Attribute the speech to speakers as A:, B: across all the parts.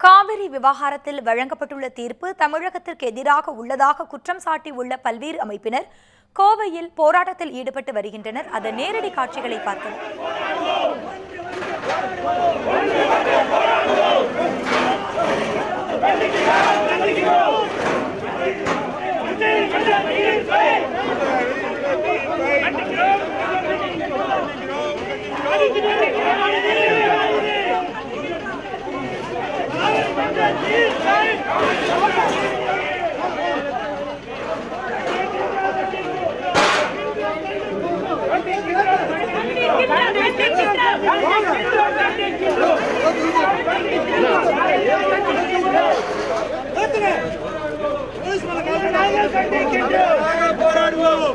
A: காவிரி விவகாரத்தில் வழங்கப்பட்டுள்ள தீர்ப்பு தமிழகத்திற்கு எதிராக உள்ளதாக குற்றம் சாட்டியுள்ள பல்வேறு அமைப்பினர் கோவையில் போராட்டத்தில் ஈடுபட்டு வருகின்றனர். அதன் நேரடி காட்சிகளை பார்த்தனர்
B: போராடுவோம்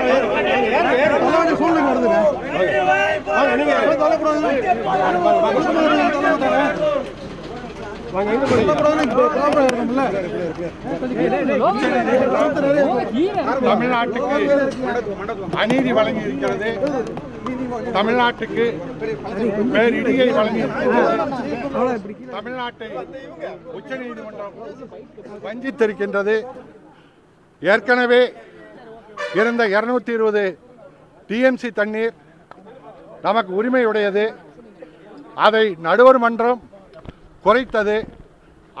B: தீர்ப்பை எதிர்த்து போராடுவோம் கொண்டாட்டம்
C: தமிழ்நாட்டுக்கு அநீதி வழங்கி இருக்கிறது தமிழ்நாட்டுக்கு பேரிடியை வழங்கி இருக்கிறது தமிழ்நாட்டை உச்சநீதிமன்றம் வஞ்சித்திருக்கின்றது. ஏற்கனவே இருந்த இருநூத்தி இருபது டிஎம்சி தண்ணீர் நமக்கு உரிமையுடையது. அதை நடுவர் மன்றம் குறைத்தது.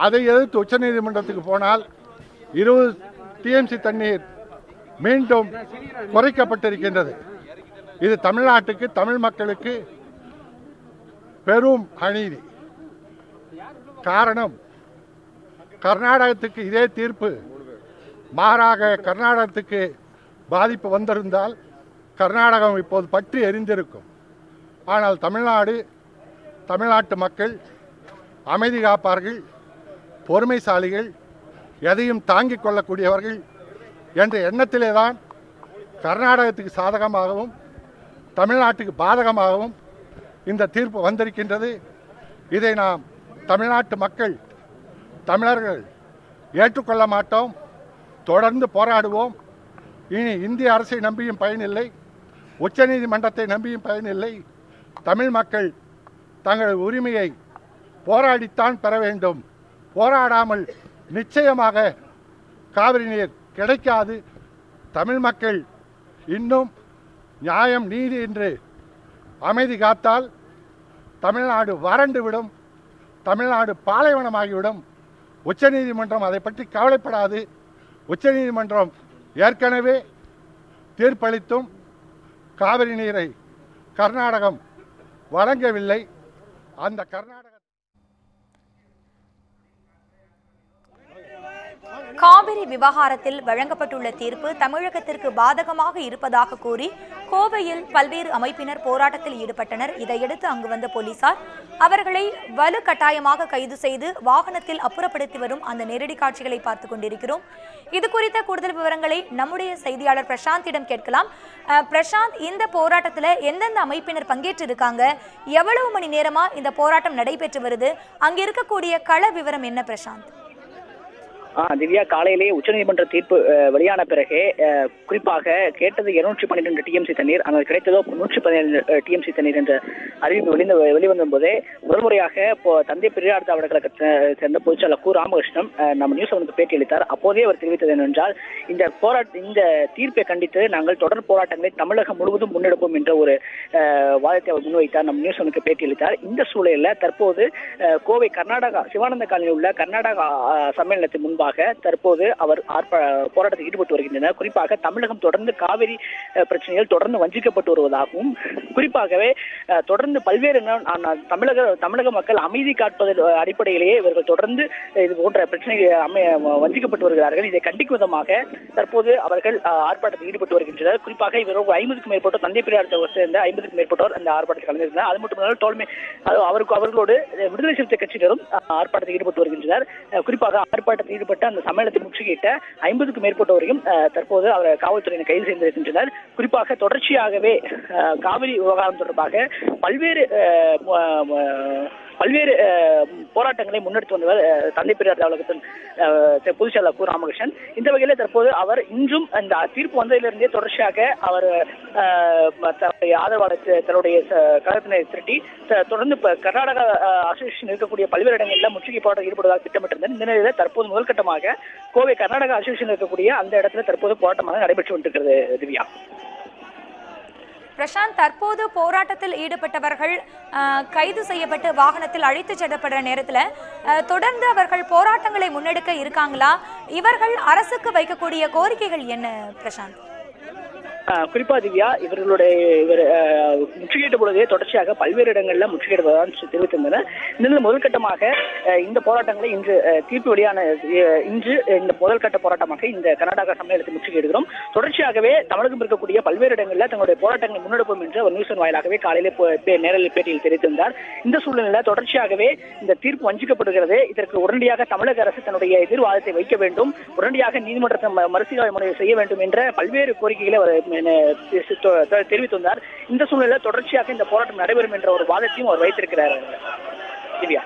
C: அதை எதிர்த்து உச்சநீதிமன்றத்துக்கு போனால் இருபது டிஎம்சி தண்ணீர் மீண்டும் குறைக்கப்பட்டிருக்கின்றது. இது தமிழ்நாட்டுக்கு தமிழ் மக்களுக்கு பெரும் அநீதி. காரணம் கர்நாடகத்துக்கு இதே தீர்ப்பு மாறாக கர்நாடகத்துக்கு பாதிப்பு வந்திருந்தால் கர்நாடகம் இப்போது பற்றி எரிந்திருக்கும். ஆனால் தமிழ்நாடு தமிழ்நாட்டு மக்கள் அமைதி காப்பார்கள் பொறுமைசாலிகள் எதையும் தாங்கிக் கொள்ளக்கூடியவர்கள் என்ற எண்ணத்திலே தான் கர்நாடகத்துக்கு சாதகமாகவும் தமிழ்நாட்டுக்கு பாதகமாகவும் இந்த தீர்ப்பு வந்திருக்கின்றது. இதை நாம் தமிழ்நாட்டு மக்கள் தமிழர்கள் ஏற்றுக்கொள்ள மாட்டோம். தொடர்ந்து போராடுவோம். இனி இந்திய அரசை நம்பியும் பயனில்லை. உச்சநீதிமன்றத்தை நம்பியும் பயனில்லை. தமிழ் மக்கள் தங்கள் உரிமையை போராடித்தான் பெற வேண்டும். போராடாமல் நிச்சயமாக காவிரி நீர் கிடைக்காது. தமிழ் மக்கள் இன்னும் நியாயம் நீதி என்று அமைதி காத்தால் தமிழ்நாடு வறண்டு விடும் தமிழ்நாடு பாலைவனமாகிவிடும். உச்சநீதிமன்றம் அதை பற்றி கவலைப்படாது. உச்சநீதிமன்றம் ஏற்கனவே தீர்ப்பளித்தும் காவிரி நீரை கர்நாடகம் வழங்கவில்லை. அந்த கர்நாடக
A: காவிரி விவகாரத்தில் வழங்கப்பட்டுள்ள தீர்ப்பு தமிழகத்திற்கு பாதகமாக இருப்பதாக கூறி கோவையில் பல்வேறு அமைப்பினர் போராட்டத்தில் ஈடுபட்டனர். இதையடுத்து அங்கு வந்த போலீசார் அவர்களை வலுக்கட்டாயமாக கைது செய்து வாகனத்தில் அப்புறப்படுத்தி வரும் அந்த நேரடி காட்சிகளை பார்த்து கொண்டிருக்கிறோம். இது குறித்த கூடுதல் விவரங்களை நம்முடைய செய்தியாளர் பிரசாந்திடம் கேட்கலாம். அஹ், பிரசாந்த் இந்த போராட்டத்தில் எந்தெந்த அமைப்பினர் பங்கேற்று இருக்காங்க எவ்வளவு மணி நேரமா இந்த போராட்டம் நடைபெற்று வருது? அங்கிருக்கக்கூடிய கள விவரம் என்ன பிரசாந்த்?
D: திவ்யா காலையிலேயே உச்சநீதிமன்ற தீர்ப்பு வெளியான பிறகு குறிப்பாக கேட்டது இருநூற்றி பன்னிரெண்டு டிஎம்சி தண்ணீர் அங்கே கிடைத்ததோ நூற்றி பதினேழு டிஎம்சி தண்ணீர் என்ற அறிவிப்பு வெளிந்த வெளிவந்த போதே முதல் முறையாக இப்போ தந்தை பெரியார் திராவிட கழகத்தை சேர்ந்த பொதுச்செயலர் கு ராமகிருஷ்ணன் நம்ம நியூஸ் அவனுக்கு பேட்டி அளித்தார். அப்போதே அவர் தெரிவித்தது என்னென்றால் இந்த போராட்ட இந்த தீர்ப்பை கண்டித்து நாங்கள் தொடர் போராட்டங்களை தமிழகம் முழுவதும் முன்னெடுப்போம் என்ற ஒரு வாதத்தை அவர் முன்வைத்தார். நம்ம நியூஸ் அவனுக்கு பேட்டி அளித்தார். இந்த சூழலில் தற்போது கோவை கர்நாடகா சிவானந்த காலனியில் உள்ள கர்நாடகா சம்மேளனத்தின் முன்பு முன்பாக தற்போது அவர் ஆர்ப்ப போராட்டத்தில் ஈடுபட்டு வருகின்றனர். குறிப்பாக தமிழகம் தொடர்ந்து காவிரி பிரச்சனைகள் தொடர்ந்து வஞ்சிக்கப்பட்டு வருவதாகவும் குறிப்பாகவே தொடர்ந்து பல்வேறு தமிழக தமிழக மக்கள் அமைதி காட்பதன் அடிப்படையிலேயே இவர்கள் தொடர்ந்து இது போன்ற பிரச்சனைகள் வஞ்சிக்கப்பட்டு வருகிறார்கள். இதை கண்டிக்கும் விதமாக தற்போது அவர்கள் ஆர்ப்பாட்டத்தில் ஈடுபட்டு வருகின்றனர். குறிப்பாக இவர்கள் ஐம்பதுக்கும் மேற்பட்டோர் தந்தை பெரியார் சேர்ந்த ஐம்பதுக்கும் மேற்பட்டோர் அந்த ஆர்ப்பாட்டத்தில் கலந்திருந்தனர். அது மட்டுமல்ல தோல்மை அவருக்கு அவர்களோடு விடுதலை சிறுத்தை கட்சியினரும் ஆர்ப்பாட்டத்தில் ஈடுபட்டு வருகின்றனர். குறிப்பாக ஆர்ப்பாட்டத்தில் ஈடுபட்டு அந்த சம்மேளனத்தை முற்றுகையிட்ட ஐம்பதுக்கும் மேற்பட்டவரையும் தற்போது அவர் காவல்துறையினர் கைது செய்திருக்கின்றனர் குறிப்பாக தொடர்ச்சியாகவே காவிரி விவகாரம் தொடர்பாக பல்வேறு பல்வேறு போராட்டங்களை முன்னெடுத்து வந்தவர் தந்தை பெரியார் அலுவலகத்தின் அஹ், கு ராமகிருஷ்ணன். இந்த வகையில் தற்போது அவர் இன்றும் இந்த தீர்ப்பு வந்ததிலிருந்தே தொடர்ச்சியாக அவர் தன்னுடைய ஆதரவாளர் தன்னுடைய ச- கழகத்தினை திரட்டி தொடர்ந்து கர்நாடக அசோசியேஷன் இருக்கக்கூடிய பல்வேறு இடங்களில் முற்றுகை போராட்டம் ஈடுபடுவதாக திட்டமிட்டிருந்தனர் இந்த நிலையில் தற்போது முதல்கட்டமாக கோவை கர்நாடகா அசோசியேஷன் இருக்கக்கூடிய அந்த இடத்துல தற்போது போராட்டமாக நடைபெற்று கொண்டிருக்கிறது திவ்யா.
A: பிரசாந்த் தற்போது போராட்டத்தில் ஈடுபட்டவர்கள் கைது செய்யப்பட்டு வாகனத்தில் அழைத்து செல்லப்படுற நேரத்தில் தொடர்ந்து அவர்கள் போராட்டங்களை முன்னெடுக்க இருக்காங்களா? இவர்கள் அரசுக்கு வைக்கக்கூடிய கோரிக்கைகள் என்ன பிரசாந்த்?
D: ஆஹ் குறிப்பா திவ்யா இவர்களுடைய இவர் ஆஹ், முற்றுகையிட்ட பொழுதே தொடர்ச்சியாக பல்வேறு இடங்கள்ல முற்றுகையிடுவதான் தெரிவித்திருந்தனர் இந்த முதல் கட்டமாக இந்த போராட்டங்களை இன்று தீர்ப்பு வெளியான இன்று இந்த முதல் கட்ட போராட்டமாக இந்த கர்நாடக சம்மேளனத்தை முற்றுகையிடுகிறோம். தொடர்ச்சியாகவே தமிழகம் இருக்கக்கூடிய பல்வேறு இடங்களில் தங்களுடைய போராட்டங்களை முன்னெடுப்போம் என்று ஒரு நியூஸ் வாயிலாகவே காலையிலே போ- பேட்டியில் தெரிவித்திருந்தார். இந்த சூழ்நிலையில் தொடர்ச்சியாகவே இந்த தீர்ப்பு வஞ்சிக்கப்படுகிறது. இதற்கு உடனடியாக தமிழக அரசு தன்னுடைய எதிர்வாதத்தை வைக்க வேண்டும். உடனடியாக நீதிமன்றத்தை மறுசீராய்வு முறையை செய்ய வேண்டும் என்ற பல்வேறு கோரிக்கைகளை அவர் தெரிவித்திருந்தார். இந்த சூழ்நிலையில் தொடர்ச்சியாக இந்த போராட்டம் நடைபெறும் என்ற ஒரு வாதத்தையும் அவர் வைத்திருக்கிறார். திவ்யா